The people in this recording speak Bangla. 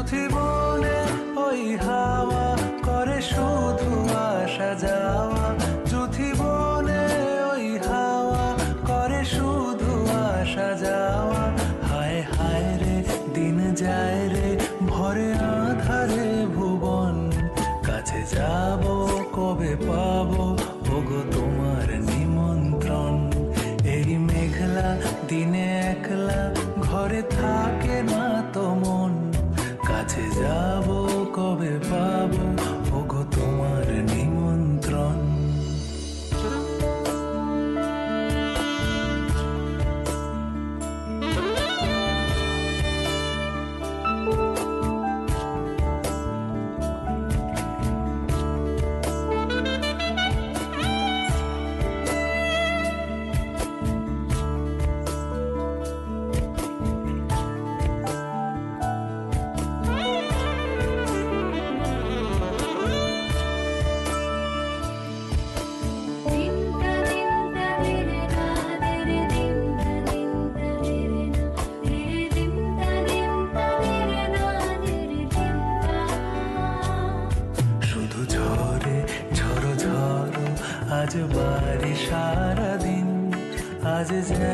সুধি বলে ওই হাওয়া করে, শুধু আসা যাওয়া। যুধি বলে ওই হাওয়া করে, শুধু আসা যাওয়া। হায় হায় রে, দিন যায় রে, ভরে আধারে ভুবন। কাছে যাব, কবে পাবো? ওগো তোমার নিমন্ত্রণ। এই মেঘলা দিনে একলা ঘরে থাকে না তো যাব is